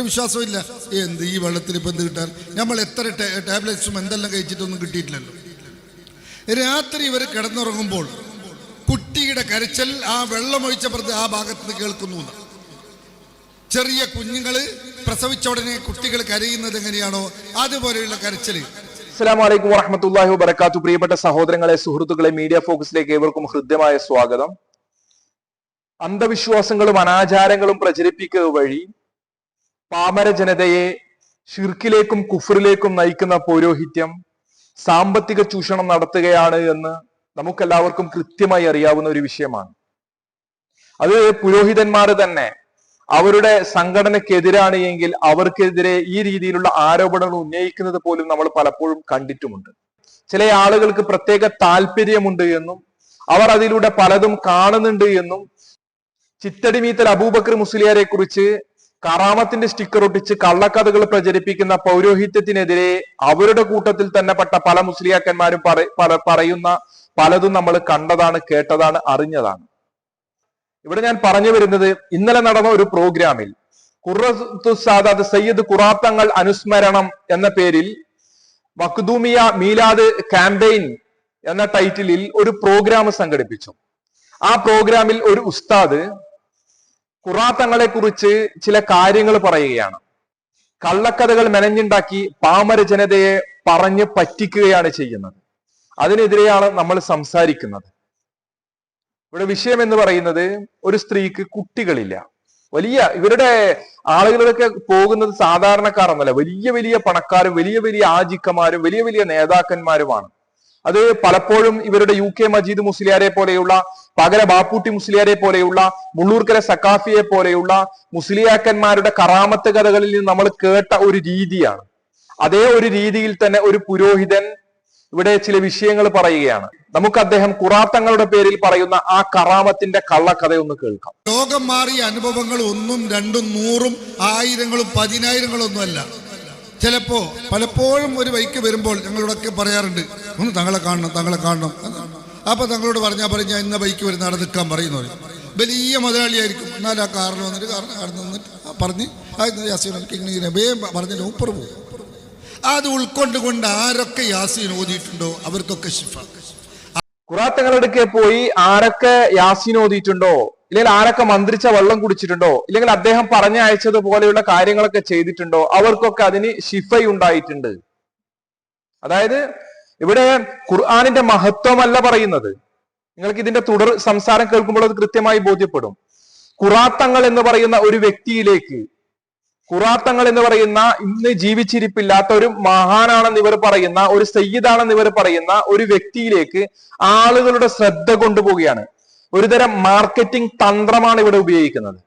വിശ്വാസമില്ല എന്ത് ഈ വെള്ളത്തിൽ ഇപ്പം എന്ത് കിട്ടാൻ? നമ്മൾ എത്ര ടാബ്ലറ്റ്സും എന്തെല്ലാം കഴിച്ചിട്ടൊന്നും കിട്ടിയിട്ടില്ലല്ലോ. രാത്രി ഇവർ കിടന്നുറങ്ങുമ്പോൾ കുട്ടിയുടെ കരച്ചൽ ആ വെള്ളമൊഴിച്ച പ്രതി ആ ഭാഗത്ത് നിന്ന് കേൾക്കുന്നു ചെറിയ കുഞ്ഞുങ്ങൾ പ്രസവിച്ച ഉടനെ കുട്ടികൾ കരയുന്നത് എങ്ങനെയാണോ അതുപോലെയുള്ള കരച്ചൽ അസ്സാം വലൈക്കും വറഹമത്തല്ലാഹി വബർക്കാത്തു പ്രിയപ്പെട്ട സഹോദരങ്ങളെ സുഹൃത്തുക്കളെ മീഡിയ ഫോക്കസിലേക്ക് ഏവർക്കും ഹൃദ്യമായ സ്വാഗതം. അന്ധവിശ്വാസങ്ങളും അനാചാരങ്ങളും പ്രചരിപ്പിക്കുക വഴി പാമര ജനതയെ ഷിർക്കിലേക്കും കുഫറിലേക്കും നയിക്കുന്ന പൗരോഹിത്യം സാമ്പത്തിക ചൂഷണം നടത്തുകയാണ് എന്ന് നമുക്കെല്ലാവർക്കും കൃത്യമായി അറിയാവുന്ന ഒരു വിഷയമാണ്. അത് പുരോഹിതന്മാർ തന്നെ അവരുടെ സംഘടനക്കെതിരാണ് എങ്കിൽ അവർക്കെതിരെ ഈ രീതിയിലുള്ള ആരോപണങ്ങൾ ഉന്നയിക്കുന്നത് പോലും നമ്മൾ പലപ്പോഴും കണ്ടിട്ടുമുണ്ട്. ചില ആളുകൾക്ക് പ്രത്യേക താല്പര്യമുണ്ട് എന്നും അവർ അതിലൂടെ പലതും കാണുന്നുണ്ട് എന്നും ചിത്തടിമീത്തൽ അബൂബക്കർ മുസ്ലിയാരെ കുറിച്ച് കറാമത്തിന്റെ സ്റ്റിക്കർ ഒട്ടിച്ച് കള്ളക്കഥകൾ പ്രചരിപ്പിക്കുന്ന പൗരോഹിത്യത്തിനെതിരെ അവരുടെ കൂട്ടത്തിൽ തന്നെ പെട്ട പല മുസ്ലിയാക്കന്മാരും പറ- പറയുന്ന പലതും നമ്മൾ കണ്ടതാണ് കേട്ടതാണ് അറിഞ്ഞതാണ്. ഇവിടെ ഞാൻ പറഞ്ഞു വരുന്നത് ഇന്നലെ നടന്ന ഒരു പ്രോഗ്രാമിൽ ഖുറത്തു സാദാത്ത് സയ്യിദ് ഖുറാത്തങ്ങൾ അനുസ്മരണം എന്ന പേരിൽ മഖ്ദൂമിയ മീലാദ് ക്യാമ്പയിൻ എന്ന ടൈറ്റിലിൽ ഒരു പ്രോഗ്രാം സംഘടിപ്പിച്ചു. ആ പ്രോഗ്രാമിൽ ഒരു ഉസ്താദ് ഖുറാത്തങ്ങളെ കുറിച്ച് ചില കാര്യങ്ങൾ പറയുകയാണ്. കള്ളക്കഥകൾ മെനഞ്ഞുണ്ടാക്കി പാമര ജനതയെ പറഞ്ഞ് പറ്റിക്കുകയാണ് ചെയ്യുന്നത്. അതിനെതിരെയാണ് നമ്മൾ സംസാരിക്കുന്നത്. ഇവിടെ വിഷയം എന്ന് പറയുന്നത് ഒരു സ്ത്രീക്ക് കുട്ടികളില്ല. വലിയ ഇവരുടെ ആളുകളൊക്കെ പോകുന്നത് സാധാരണക്കാരൊന്നുമല്ല. വലിയ വലിയ പണക്കാരും വലിയ വലിയ ആജിക്കന്മാരും വലിയ വലിയ നേതാക്കന്മാരുമാണ്. അത് പലപ്പോഴും ഇവരുടെ യു കെ മജീദ് മുസ്ലിയാരെ പോലെയുള്ള പകര ബാപ്പൂട്ടി മുസ്ലിയാരെ പോലെയുള്ള മുള്ളൂർക്കര സക്കാഫിയെ പോലെയുള്ള മുസ്ലിയാക്കന്മാരുടെ കറാമത്ത് കഥകളിൽ നിന്ന് നമ്മൾ കേട്ട ഒരു രീതിയാണ്. അതേ ഒരു രീതിയിൽ തന്നെ ഒരു പുരോഹിതൻ ഇവിടെ ചില വിഷയങ്ങൾ പറയുകയാണ്. നമുക്ക് അദ്ദേഹം കുറാത്തങ്ങളുടെ പേരിൽ പറയുന്ന ആ കറാമത്തിന്റെ കള്ളക്കഥ ഒന്ന് കേൾക്കാം. ലോകം മാറിയ അനുഭവങ്ങൾ ഒന്നും രണ്ടും നൂറും ആയിരങ്ങളും പതിനായിരങ്ങളും ഒന്നുമല്ല ചിലപ്പോ പലപ്പോഴും ഒരു ബൈക്ക് വരുമ്പോൾ ഞങ്ങളോടൊക്കെ പറയാറുണ്ട് ഒന്ന് തങ്ങളെ കാണണം തങ്ങളെ കാണണം. അപ്പൊ തങ്ങളോട് പറഞ്ഞാൽ പറഞ്ഞ ഇന്ന ബൈക്ക് വരുന്ന അവിടെ നിൽക്കാൻ പറയുന്നവർ വലിയ മുതലാളിയായിരിക്കും. എന്നാലും ആ കാറിൽ വന്നിട്ട് കാറിന് അവിടെ നിന്നിട്ട് പറഞ്ഞ് ഇങ്ങനെ വേഗം പറഞ്ഞിട്ട് ഊപ്പർ പോകും. അത് ഉൾക്കൊണ്ടുകൊണ്ട് ആരൊക്കെ യാസീൻ ഓതിയിട്ടുണ്ടോ അവർക്കൊക്കെ ഷിഫ ഖുറാത്തങ്ങളെടുക്കെ പോയി ആരൊക്കെ യാസീൻ ഓതിയിട്ടുണ്ടോ? ഇല്ലെങ്കിൽ ആരൊക്കെ മന്ത്രിച്ച വെള്ളം കുടിച്ചിട്ടുണ്ടോ? ഇല്ലെങ്കിൽ അദ്ദേഹം പറഞ്ഞ അയച്ചതുപോലെയുള്ള കാര്യങ്ങളൊക്കെ ചെയ്തിട്ടുണ്ടോ? അവർക്കൊക്കെ അതിന് ശിഫയുണ്ടായിട്ടുണ്ട് അതായത് ഇവിടെ ഖുർആാനിന്റെ മഹത്വമല്ല പറയുന്നത്. നിങ്ങൾക്ക് ഇതിന്റെ തുടർ സംസാരം കേൾക്കുമ്പോൾ അത് കൃത്യമായി ബോധ്യപ്പെടും. ഖുറാത്തങ്ങൾ എന്ന് പറയുന്ന ഒരു വ്യക്തിയിലേക്ക് ഖുറാത്തങ്ങൾ എന്ന് പറയുന്ന ഇന്ന് ജീവിച്ചിരിപ്പില്ലാത്ത ഒരു മഹാനാണെന്ന് ഇവർ പറയുന്ന ഒരു സയ്യിദാണെന്ന് ഇവർ പറയുന്ന ഒരു വ്യക്തിയിലേക്ക് ആളുകളുടെ ശ്രദ്ധ കൊണ്ടുപോവുകയാണ്. ഒരുതരം മാർക്കറ്റിംഗ് തന്ത്രമാണ് ഇവിടെ ഉപയോഗിക്കുന്നത്.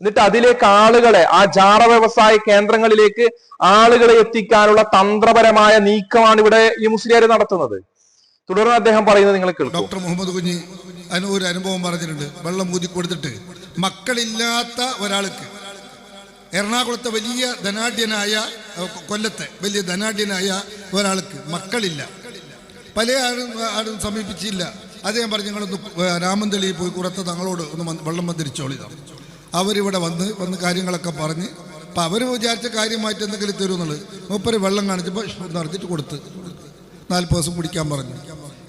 എന്നിട്ട് അതിലേക്ക് ആളുകളെ ആ ജാറ വ്യവസായ കേന്ദ്രങ്ങളിലേക്ക് ആളുകളെ എത്തിക്കാനുള്ള തന്ത്രപരമായ നീക്കമാണ് ഇവിടെ ഈ മുസ്ലിയാർ നടത്തുന്നത്. തുടർന്ന് അദ്ദേഹം പറയുന്നത് നിങ്ങൾ ഡോക്ടർ മുഹമ്മദ് കുഞ്ഞി അതിന് ഒരു അനുഭവം പറഞ്ഞിട്ടുണ്ട്. വെള്ളം ഊതി കൊടുത്തിട്ട് മക്കളില്ലാത്ത ഒരാൾക്ക് എറണാകുളത്തെ വലിയ ധനാഢ്യനായ കൊല്ലത്തെ വലിയ ധനാഢ്യനായ ഒരാൾക്ക് മക്കളില്ല. പല ആരും ആരും സമീപിച്ചില്ല. അദ്ദേഹം പറഞ്ഞു നിങ്ങളൊന്ന് രാമന്തളിയിൽ പോയി കുറത്ത് തങ്ങളോട് ഒന്ന് വെള്ളം വന്നിരിച്ചോളിതാണ് അവരിവിടെ വന്ന് വന്ന് കാര്യങ്ങളൊക്കെ പറഞ്ഞ് അപ്പം അവർ വിചാരിച്ച കാര്യമായിട്ട് എന്തെങ്കിലും തരുമെന്നുള്ളത് മൂപ്പര് വെള്ളം കാണിച്ചപ്പോൾ നടത്തിയിട്ട് കൊടുത്ത്. നാൽപ്പത് ദിവസം കുടിക്കാൻ പറഞ്ഞു.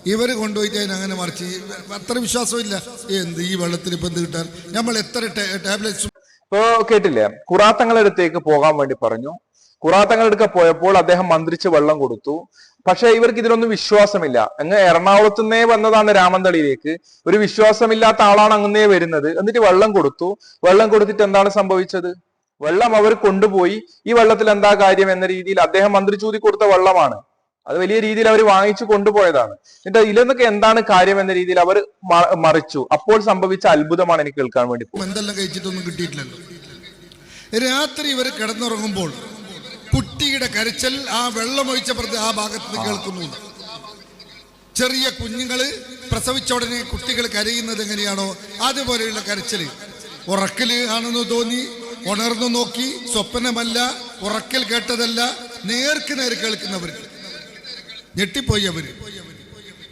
ഇവർ കൊണ്ടുപോയിട്ട് അതിന് അങ്ങനെ മറിച്ച് അത്ര വിശ്വാസമില്ല എന്ത് ഈ വെള്ളത്തിൽ ഇപ്പം എന്ത് കിട്ടാൻ? നമ്മൾ എത്ര ടാബ്ലറ്റ്സ് ഇപ്പോ കേട്ടില്ലേ? കുറാത്തങ്ങളടുത്തേക്ക് പോകാൻ വേണ്ടി പറഞ്ഞു. ഖുറാത്തങ്ങളുടെ എടുക്ക പോയപ്പോൾ അദ്ദേഹം മന്ത്രിച്ച് വെള്ളം കൊടുത്തു. പക്ഷെ ഇവർക്ക് ഇതിലൊന്നും വിശ്വാസമില്ല. അങ്ങ് എറണാകുളത്തു നിന്നേ വന്നതാണ് രാമന്തളിയിലേക്ക്. ഒരു വിശ്വാസമില്ലാത്ത ആളാണ് അങ്ങനെ വരുന്നത്. എന്നിട്ട് വെള്ളം കൊടുത്തു. വെള്ളം കൊടുത്തിട്ട് എന്താണ് സംഭവിച്ചത്? വെള്ളം അവർ കൊണ്ടുപോയി. ഈ വെള്ളത്തിൽ എന്താ കാര്യം എന്ന രീതിയിൽ അദ്ദേഹം മന്ത്രിച്ചൂതി കൊടുത്ത വെള്ളമാണ്. അത് വലിയ രീതിയിൽ അവർ വാങ്ങിച്ചു കൊണ്ടുപോയതാണ്. എന്നിട്ട് ഇതിലൊന്നൊക്കെ എന്താണ് കാര്യം എന്ന രീതിയിൽ അവർ മറിച്ചു. അപ്പോൾ സംഭവിച്ച അത്ഭുതമാണ് എനിക്ക് കേൾക്കാൻ വേണ്ടി രാത്രി ഇവർ കിടന്നുറങ്ങുമ്പോൾ കുട്ടിയുടെ കരച്ചൽ ആ വെള്ളമൊഴിച്ച പ്രതി ആ ഭാഗത്ത് നിന്ന് കേൾക്കുന്നു. ചെറിയ കുഞ്ഞുങ്ങൾ പ്രസവിച്ച ഉടനെ കുട്ടികൾ കരയുന്നത് എങ്ങനെയാണോ അതുപോലെയുള്ള കരച്ചൽ ഉറക്കൽ ആണെന്ന് തോന്നി ഉണർന്നു നോക്കി സ്വപ്നമല്ല ഉറക്കൽ കേട്ടതല്ല നേർക്ക് നേർ കേൾക്കുന്നവർ ഞെട്ടിപ്പോയി അവർ.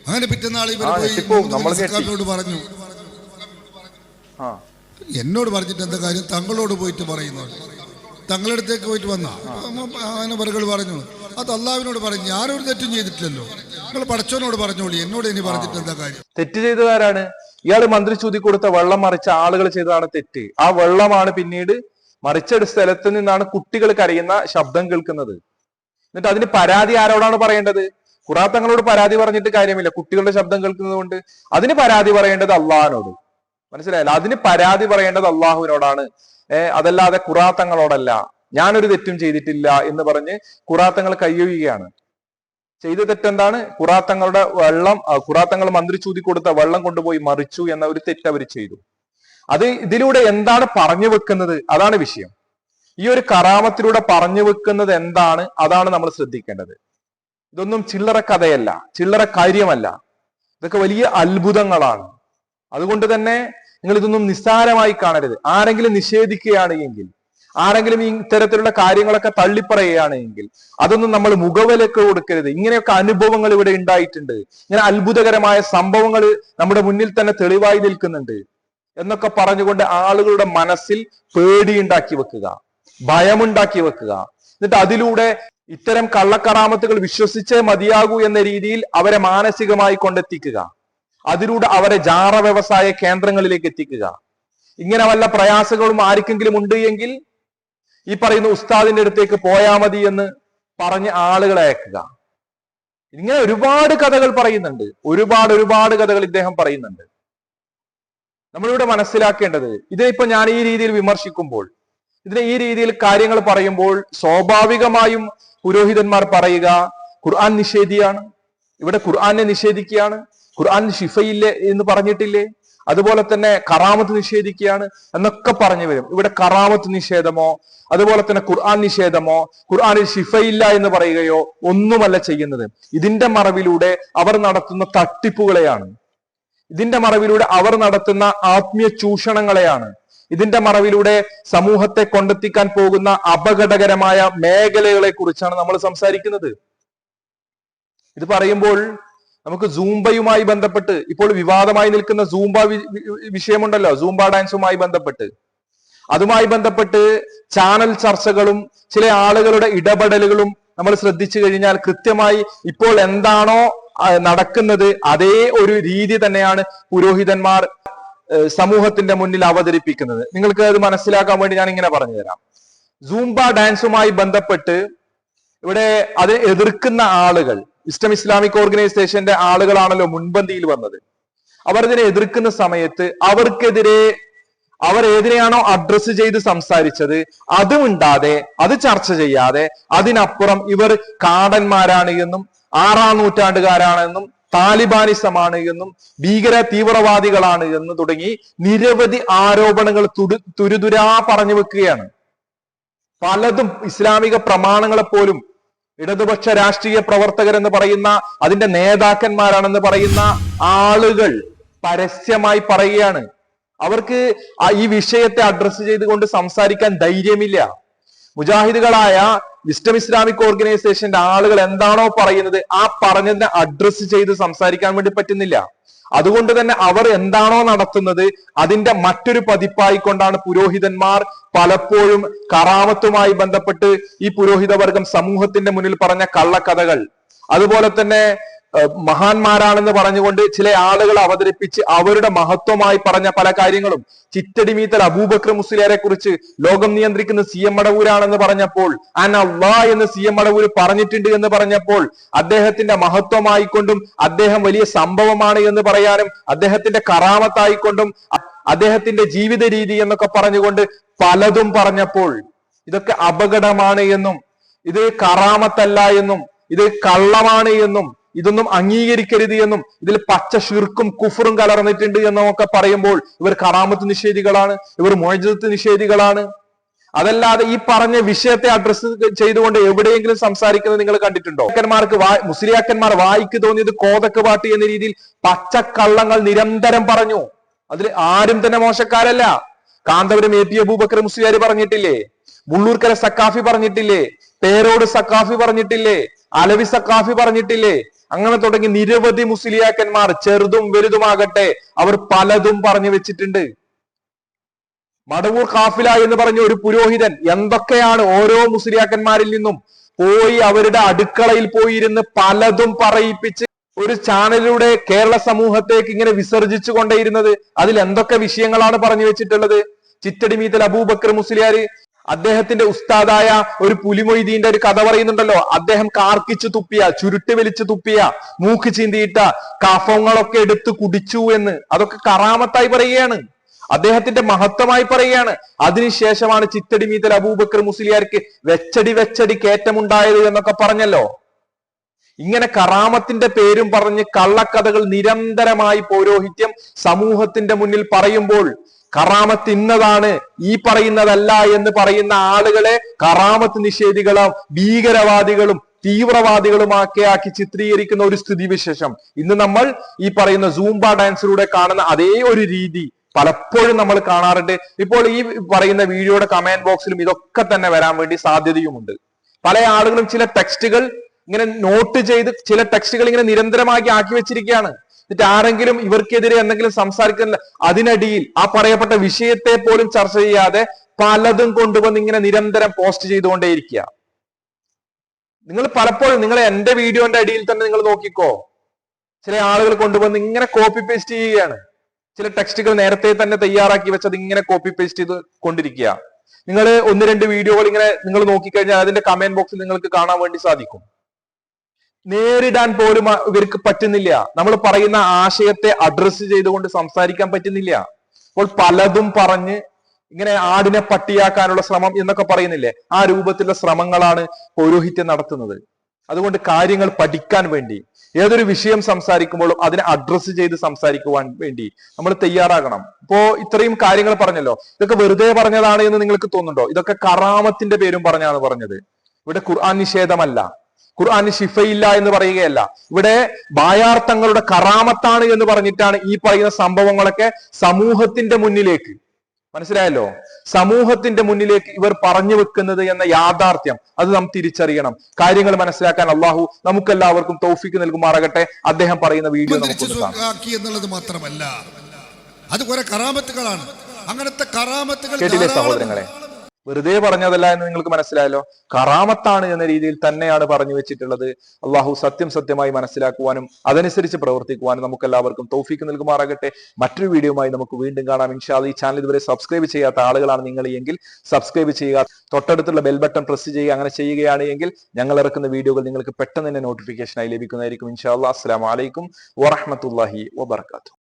അങ്ങനെ പിറ്റന്നാൾ ഇവർ പോയി പറഞ്ഞു. എന്നോട് പറഞ്ഞിട്ട് എന്താ കാര്യം? തങ്ങളോട് പോയിട്ട് പറയുന്നു. തങ്ങളുടെ അടുത്തേക്ക് പോയിട്ട് വന്ന. പറകൾ പറഞ്ഞു. അത് അള്ളാവിനോട് പറഞ്ഞു ഞാനൊരു തെറ്റും ചെയ്തിട്ടില്ലല്ലോ. നിങ്ങൾ പഠിച്ചവനോട് പറഞ്ഞോളി. എന്നോട് ഇനി പറഞ്ഞിട്ട് എന്താ കാര്യം? തെറ്റ് ചെയ്തതാരാണ്? ഇയാൾ മന്ത്രി ചൂതി കൊടുത്ത വെള്ളം മറിച്ച ആളുകൾ ചെയ്തതാണ് തെറ്റ്. ആ വെള്ളമാണ് പിന്നീട് മറിച്ചൊരു സ്ഥലത്ത് നിന്നാണ് കുട്ടികൾ കരയുന്ന ശബ്ദം കേൾക്കുന്നത്. എന്നിട്ട് അതിന് പരാതി ആരോടാണ് പറയേണ്ടത്? ഖുറാത്തങ്ങളോട് പരാതി പറഞ്ഞിട്ട് കാര്യമില്ല. കുട്ടികളുടെ ശബ്ദം കേൾക്കുന്നത് കൊണ്ട് അതിന് പരാതി പറയേണ്ടത് അള്ളാഹിനോട്. മനസ്സിലായല്ലോ? അതിന് പരാതി പറയേണ്ടത് അള്ളാഹുവിനോടാണ്. അതല്ലാതെ കുറാത്തങ്ങളോടല്ല ഞാനൊരു തെറ്റും ചെയ്തിട്ടില്ല എന്ന് പറഞ്ഞ് കുറാത്തങ്ങൾ കയ്യൊഴിയുകയാണ്. ചെയ്ത തെറ്റെന്താണ്? കുറാത്തങ്ങളുടെ വെള്ളം കുറാത്തങ്ങൾ മന്ത്രി ചൂതി കൊടുത്ത വെള്ളം കൊണ്ടുപോയി മറിച്ചു എന്ന ഒരു തെറ്റ് അവർ ചെയ്തു. അത് ഇതിലൂടെ എന്താണ് പറഞ്ഞു വെക്കുന്നത്? അതാണ് വിഷയം. ഈ ഒരു കറാമത്തിലൂടെ പറഞ്ഞു വെക്കുന്നത് എന്താണ്? അതാണ് നമ്മൾ ശ്രദ്ധിക്കേണ്ടത്. ഇതൊന്നും ചില്ലറ കഥയല്ല. ചില്ലറ കാര്യമല്ല. ഇതൊക്കെ വലിയ അത്ഭുതങ്ങളാണ്. അതുകൊണ്ട് തന്നെ നിങ്ങൾ ഇതൊന്നും നിസ്സാരമായി കാണരുത്. ആരെങ്കിലും നിഷേധിക്കുകയാണ് എങ്കിൽ ആരെങ്കിലും ഈ ഇത്തരത്തിലുള്ള കാര്യങ്ങളൊക്കെ തള്ളിപ്പറയുകയാണ് എങ്കിൽ അതൊന്നും നമ്മൾ മുഖവിലക്ക് കൊടുക്കരുത്. ഇങ്ങനെയൊക്കെ അനുഭവങ്ങൾ ഇവിടെ ഉണ്ടായിട്ടുണ്ട്. ഇങ്ങനെ അത്ഭുതകരമായ സംഭവങ്ങൾ നമ്മുടെ മുന്നിൽ തന്നെ തെളിവായി നിൽക്കുന്നുണ്ട് എന്നൊക്കെ പറഞ്ഞുകൊണ്ട് ആളുകളുടെ മനസ്സിൽ പേടിയുണ്ടാക്കി വെക്കുക ഭയമുണ്ടാക്കി വെക്കുക. എന്നിട്ട് അതിലൂടെ ഇത്തരം കള്ളക്കറാമത്തുകൾ വിശ്വസിച്ചേ മതിയാകൂ എന്ന രീതിയിൽ അവരെ മാനസികമായി കൊണ്ടെത്തിക്കുക. അതിലൂടെ അവരെ ജാറ വ്യവസായ കേന്ദ്രങ്ങളിലേക്ക് എത്തിക്കുക. ഇങ്ങനെ വല്ല പ്രയാസങ്ങളും ആർക്കെങ്കിലും ഉണ്ട് എങ്കിൽ ഈ പറയുന്ന ഉസ്താദിന്റെ അടുത്തേക്ക് പോയാ മതി എന്ന് പറഞ്ഞ് ആളുകളെ അയക്കുക. ഇങ്ങനെ ഒരുപാട് കഥകൾ പറയുന്നുണ്ട്. ഒരുപാട് ഒരുപാട് കഥകൾ ഇദ്ദേഹം പറയുന്നുണ്ട്. നമ്മളിവിടെ മനസ്സിലാക്കേണ്ടത് ഇതിനിപ്പോ ഞാൻ ഈ രീതിയിൽ വിമർശിക്കുമ്പോൾ ഇതിനെ ഈ രീതിയിൽ കാര്യങ്ങൾ പറയുമ്പോൾ സ്വാഭാവികമായും പുരോഹിതന്മാർ പറയുക ഖുർആൻ നിഷേധിയാണ്. ഇവിടെ ഖുർആനെ നിഷേധിക്കുകയാണ്. ഖുർആൻ ഷിഫയില്ലേ എന്ന് പറഞ്ഞിട്ടില്ലേ? അതുപോലെ തന്നെ കറാമത്ത് നിഷേധിക്കുകയാണ് എന്നൊക്കെ പറഞ്ഞു വരും. ഇവിടെ കറാമത്ത് നിഷേധമോ അതുപോലെ തന്നെ ഖുർആൻ നിഷേധമോ ഖുർആനിൽ ഷിഫയില്ല എന്ന് പറയുകയോ ഒന്നുമല്ല ചെയ്യുന്നത്. ഇതിന്റെ മറവിലൂടെ അവർ നടത്തുന്ന തട്ടിപ്പുകളെയാണ്. ഇതിന്റെ മറവിലൂടെ അവർ നടത്തുന്ന ആത്മീയ ചൂഷണങ്ങളെയാണ്. ഇതിന്റെ മറവിലൂടെ സമൂഹത്തെ കൊണ്ടെത്തിക്കാൻ പോകുന്ന അപകടകരമായ മേഖലകളെ കുറിച്ചാണ് നമ്മൾ സംസാരിക്കുന്നത്. ഇത് പറയുമ്പോൾ നമുക്ക് സൂംബയുമായി ബന്ധപ്പെട്ട് ഇപ്പോൾ വിവാദമായി നിൽക്കുന്ന സൂംബ വിഷയമുണ്ടല്ലോ സൂംബ ഡാൻസുമായി ബന്ധപ്പെട്ട്. അതുമായി ബന്ധപ്പെട്ട് ചാനൽ ചർച്ചകളും ചില ആളുകളുടെ ഇടപെടലുകളും നമ്മൾ ശ്രദ്ധിച്ചു കഴിഞ്ഞാൽ കൃത്യമായി ഇപ്പോൾ എന്താണോ നടക്കുന്നത് അതേ ഒരു രീതി തന്നെയാണ് പുരോഹിതന്മാർ സമൂഹത്തിന്റെ മുന്നിൽ അവതരിപ്പിക്കുന്നത്. നിങ്ങൾക്ക് അത് മനസ്സിലാക്കാൻ വേണ്ടി ഞാൻ ഇങ്ങനെ പറഞ്ഞുതരാം. സൂംബ ഡാൻസുമായി ബന്ധപ്പെട്ട് ഇവിടെ അത് എതിർക്കുന്ന ആളുകൾ ഇസ്ലാം ഇസ്ലാമിക് ഓർഗനൈസേഷന്റെ ആളുകളാണല്ലോ മുൻപന്തിയിൽ വന്നത്. അവർ ഇതിനെ എതിർക്കുന്ന സമയത്ത് അവർക്കെതിരെ അവർ ഏതിനെയാണോ അഡ്രസ് ചെയ്ത് സംസാരിച്ചത്? അതും ഉണ്ടാതെ അത് ചർച്ച ചെയ്യാതെ അതിനപ്പുറം ഇവർ കാടന്മാരാണ് എന്നും ആറാം നൂറ്റാണ്ടുകാരാണെന്നും താലിബാനിസമാണ് എന്നും ഭീകര തീവ്രവാദികളാണ് എന്ന് തുടങ്ങി നിരവധി ആരോപണങ്ങൾ തുടു തുരുതുരാ പറഞ്ഞു വെക്കുകയാണ്. പലതും ഇസ്ലാമിക പ്രമാണങ്ങളെ പോലും ഇടതുപക്ഷ രാഷ്ട്രീയ പ്രവർത്തകർ എന്ന് പറയുന്ന അതിന്റെ നേതാക്കന്മാരാണെന്ന് പറയുന്ന ആളുകൾ പരസ്യമായി പറയുകയാണ്. അവർക്ക് ഈ വിഷയത്തെ അഡ്രസ്സ് ചെയ്തുകൊണ്ട് സംസാരിക്കാൻ ധൈര്യമില്ല. മുജാഹിദുകളായ വിസ്റ്റം ഇസ്ലാമിക് ഓർഗനൈസേഷന്റെ ആളുകൾ എന്താണോ പറയുന്നത് ആ പറഞ്ഞതിനെ അഡ്രസ്സ് ചെയ്ത് സംസാരിക്കാൻ വേണ്ടി പറ്റുന്നില്ല. അതുകൊണ്ട് തന്നെ അവർ എന്താണോ നടത്തുന്നത് അതിന്റെ മറ്റൊരു പതിപ്പായിക്കൊണ്ടാണ് പുരോഹിതന്മാർ പലപ്പോഴും കറാമത്തുമായി ബന്ധപ്പെട്ട് ഈ പുരോഹിതവർഗം സമൂഹത്തിന്റെ മുന്നിൽ പറഞ്ഞ കള്ളക്കഥകൾ. അതുപോലെ തന്നെ മഹാന്മാരാണെന്ന് പറഞ്ഞുകൊണ്ട് ചില ആളുകൾ അവതരിപ്പിച്ച് അവരുടെ മഹത്വമായി പറഞ്ഞ പല കാര്യങ്ങളും. ചിറ്റടിമീത്തൽ അബൂബക്കർ മുസ്ലിയാരെ കുറിച്ച് ലോകം നിയന്ത്രിക്കുന്ന സി എം മടവൂരാണെന്ന് പറഞ്ഞപ്പോൾ അൻ എന്ന് സി എം മടവൂര് പറഞ്ഞിട്ടുണ്ട് എന്ന് പറഞ്ഞപ്പോൾ അദ്ദേഹത്തിന്റെ മഹത്വമായിക്കൊണ്ടും അദ്ദേഹം വലിയ സംഭവമാണ് എന്ന് പറയാനും അദ്ദേഹത്തിന്റെ കറാമത്തായിക്കൊണ്ടും അദ്ദേഹത്തിന്റെ ജീവിത രീതി എന്നൊക്കെ പറഞ്ഞുകൊണ്ട് പലതും പറഞ്ഞപ്പോൾ ഇതൊക്കെ അപകടമാണ് എന്നും ഇത് കറാമത്തല്ല എന്നും ഇത് കള്ളമാണ് എന്നും ഇതൊന്നും അംഗീകരിക്കരുത് എന്നും ഇതിൽ പച്ച ഷിർക്കും കുഫറും കലർന്നിട്ടുണ്ട് എന്നൊക്കെ പറയുമ്പോൾ ഇവർ കറാമത്ത് നിഷേധികളാണ് ഇവർ മോചിതത്ത് നിഷേധികളാണ്. അതല്ലാതെ ഈ പറഞ്ഞ വിഷയത്തെ അഡ്രസ് ചെയ്തുകൊണ്ട് എവിടെയെങ്കിലും സംസാരിക്കുന്നത് നിങ്ങൾ കണ്ടിട്ടുണ്ടോ? അക്കന്മാർക്ക് വാ മുസ്ലിയാക്കന്മാർ വായിക്ക് തോന്നിയത് കോതക്ക് പാട്ട് എന്ന രീതിയിൽ പച്ച കള്ളങ്ങൾ നിരന്തരം പറഞ്ഞു. അതിൽ ആരും തന്നെ മോശക്കാരല്ല. കാന്തപുരം എ പി അബൂബക്കർ മുസ്ലിയാർ പറഞ്ഞിട്ടില്ലേ? മുള്ളൂർക്കര സക്കാഫി പറഞ്ഞിട്ടില്ലേ? പേരോട് സക്കാഫി പറഞ്ഞിട്ടില്ലേ? അലവി സക്കാഫി പറഞ്ഞിട്ടില്ലേ? അങ്ങനെ തുടങ്ങി നിരവധി മുസ്ലിയാക്കന്മാർ ചെറുതും വലുതുമാകട്ടെ അവർ പലതും പറഞ്ഞു വെച്ചിട്ടുണ്ട്. മടവൂർ കാഫില എന്ന് പറഞ്ഞ ഒരു പുരോഹിതൻ എന്തൊക്കെയാണ് ഓരോ മുസ്ലിയാക്കന്മാരിൽ നിന്നും പോയി അവരുടെ അടുക്കളയിൽ പോയിരുന്ന് പലതും പറയിപ്പിച്ച് ഒരു ചാനലിലൂടെ കേരള സമൂഹത്തേക്ക് ഇങ്ങനെ വിസർജിച്ചു കൊണ്ടേയിരുന്നത്? അതിൽ എന്തൊക്കെ വിഷയങ്ങളാണ് പറഞ്ഞു വെച്ചിട്ടുള്ളത്? ചിറ്റടിമീത്തൽ അബൂബക്കർ മുസ്ലിയാര് അദ്ദേഹത്തിന്റെ ഉസ്താദായ ഒരു പുലിമൊയ്തീന്റെ ഒരു കഥ പറയുന്നുണ്ടല്ലോ. അദ്ദേഹം കാർക്കിച്ചു തുപ്പിയ ചുരുട്ട് വലിച്ചു തുപ്പിയ മൂക്ക് ചീന്തിയിട്ട കഫങ്ങളൊക്കെ എടുത്ത് കുടിച്ചു എന്ന് അതൊക്കെ കറാമത്തായി പറയുകയാണ്. അദ്ദേഹത്തിന്റെ മഹത്വമായി പറയുകയാണ്. അതിനുശേഷമാണ് ചിത്തടി മീതൽ അബൂബക്കർ മുസ്ലിയാർക്ക് വെച്ചടി വെച്ചടി കയറ്റമുണ്ടായത് എന്നൊക്കെ പറഞ്ഞല്ലോ. ഇങ്ങനെ കറാമത്തിന്റെ പേരും പറഞ്ഞ് കള്ളക്കഥകൾ നിരന്തരമായി പൗരോഹിത്യം സമൂഹത്തിന്റെ മുന്നിൽ പറയുമ്പോൾ കറാമത്ത് ഇന്നതാണ്. ഈ പറയുന്നതല്ല എന്ന് പറയുന്ന ആളുകളെ കറാമത്ത് നിഷേധികളും ഭീകരവാദികളും തീവ്രവാദികളുമാക്കി ആക്കി ചിത്രീകരിക്കുന്ന ഒരു സ്ഥിതിവിശേഷം. ഇന്ന് നമ്മൾ ഈ പറയുന്ന സൂംബ ഡാൻസിലൂടെ കാണുന്ന അതേ ഒരു രീതി പലപ്പോഴും നമ്മൾ കാണാറുണ്ട്. ഇപ്പോൾ ഈ പറയുന്ന വീഡിയോയുടെ കമന്റ് ബോക്സിലും ഇതൊക്കെ തന്നെ വരാൻ വേണ്ടി സാധ്യതയുമുണ്ട്. പല ആളുകളും ചില ടെക്സ്റ്റുകൾ ഇങ്ങനെ നോട്ട് ചെയ്ത് ചില ടെക്സ്റ്റുകൾ ഇങ്ങനെ നിരന്തരമാക്കി ആക്കി വെച്ചിരിക്കുകയാണ്. എന്നിട്ട് ആരെങ്കിലും ഇവർക്കെതിരെ എന്തെങ്കിലും സംസാരിക്കുന്നില്ല അതിനടിയിൽ ആ പറയപ്പെട്ട വിഷയത്തെ പോലും ചർച്ച ചെയ്യാതെ പലതും കൊണ്ടുവന്ന് ഇങ്ങനെ നിരന്തരം പോസ്റ്റ് ചെയ്തുകൊണ്ടേയിരിക്കുക. നിങ്ങൾ പലപ്പോഴും നിങ്ങൾ എന്റെ വീഡിയോന്റെ അടിയിൽ തന്നെ നിങ്ങൾ നോക്കിക്കോ. ചില ആളുകൾ കൊണ്ടുവന്ന് ഇങ്ങനെ കോപ്പി പേസ്റ്റ് ചെയ്യുകയാണ്. ചില ടെക്സ്റ്റുകൾ നേരത്തെ തന്നെ തയ്യാറാക്കി വെച്ചത് ഇങ്ങനെ കോപ്പി പേസ്റ്റ് ചെയ്ത് കൊണ്ടിരിക്കുക. നിങ്ങൾ ഒന്ന് രണ്ട് വീഡിയോകൾ ഇങ്ങനെ നിങ്ങൾ നോക്കിക്കഴിഞ്ഞാൽ അതിന്റെ കമന്റ് ബോക്സിൽ നിങ്ങൾക്ക് കാണാൻ വേണ്ടി സാധിക്കും. നേരിടാൻ പോലും ഇവർക്ക് പറ്റുന്നില്ല. നമ്മൾ പറയുന്ന ആശയത്തെ അഡ്രസ്സ് ചെയ്തുകൊണ്ട് സംസാരിക്കാൻ പറ്റുന്നില്ല. അപ്പോൾ പലതും പറഞ്ഞ് ഇങ്ങനെ ആടിനെ പട്ടിയാക്കാനുള്ള ശ്രമം എന്നൊക്കെ പറയുന്നില്ലേ? ആ രൂപത്തിലുള്ള ശ്രമങ്ങളാണ് പൗരോഹിത്യം നടത്തുന്നത്. അതുകൊണ്ട് കാര്യങ്ങൾ പഠിക്കാൻ വേണ്ടി ഏതൊരു വിഷയം സംസാരിക്കുമ്പോഴും അതിനെ അഡ്രസ്സ് ചെയ്ത് സംസാരിക്കുവാൻ വേണ്ടി നമ്മൾ തയ്യാറാകണം. ഇപ്പോ ഇത്രയും കാര്യങ്ങൾ പറഞ്ഞല്ലോ. ഇതൊക്കെ വെറുതെ പറഞ്ഞതാണ് എന്ന് നിങ്ങൾക്ക് തോന്നുന്നുണ്ടോ? ഇതൊക്കെ കറാമത്തിന്റെ പേരും പറഞ്ഞാണ് പറഞ്ഞത്. ഇവിടെ ഖുർആൻ നിഷേധമല്ല. ഖുർആന് ഷിഫയില്ല എന്ന് പറയുകയല്ല. ഇവിടെ ബായാർത്ഥങ്ങളുടെ കറാമത്താണ് എന്ന് പറഞ്ഞിട്ടാണ് ഈ പറയുന്ന സംഭവങ്ങളൊക്കെ സമൂഹത്തിന്റെ മുന്നിലേക്ക്. മനസ്സിലായല്ലോ? സമൂഹത്തിന്റെ മുന്നിലേക്ക് ഇവർ പറഞ്ഞു വെക്കുന്നത് എന്ന യാഥാർത്ഥ്യം. അത് നാം തിരിച്ചറിയണം. കാര്യങ്ങൾ മനസ്സിലാക്കാൻ അള്ളാഹു നമുക്കെല്ലാവർക്കും തൗഫിക്ക് നൽകുമാറാകട്ടെ. അദ്ദേഹം പറയുന്ന വീഡിയോ നമുക്ക് എന്നുള്ളത് മാത്രമല്ല അത് കുറെ കറാമത്തുകളാണ്. അങ്ങനത്തെ കറാമത്തുകൾ കേട്ടില്ലേ സഹോദരങ്ങളെ? വെറുതെ പറഞ്ഞതല്ല എന്ന് നിങ്ങൾക്ക് മനസ്സിലായല്ലോ? കറാമത്താണ് എന്ന രീതിയിൽ തന്നെയാണ് പറഞ്ഞു വെച്ചിട്ടുള്ളത്. അള്ളാഹു സത്യം സത്യമായി മനസ്സിലാക്കുവാനും അതനുസരിച്ച് പ്രവർത്തിക്കുവാനും നമുക്ക് എല്ലാവർക്കും തോഫിക്ക് നൽകുമാറാകട്ടെ. മറ്റൊരു വീഡിയോയുമായി നമുക്ക് വീണ്ടും കാണാം. ഇൻഷാദ് ഈ ചാനൽ ഇതുവരെ സബ്സ്ക്രൈബ് ചെയ്യാത്ത ആളുകളാണ് നിങ്ങൾ എങ്കിൽ സബ്സ്ക്രൈബ് ചെയ്യുക. തൊട്ടടുത്തുള്ള ബെൽ ബട്ടൺ പ്രസ് ചെയ്യുക. അങ്ങനെ ചെയ്യുകയാണ് എങ്കിൽ ഞങ്ങൾ ഇറക്കുന്ന വീഡിയോകൾ നിങ്ങൾക്ക് പെട്ടെന്ന് തന്നെ നോട്ടിഫിക്കേഷനായി ലഭിക്കുന്നതായിരിക്കും. ഇൻഷാ അല്ലാ അസ്സലാമു അലൈക്കും വറഹ്മത്തുള്ളാഹി വബർക്കാത്തു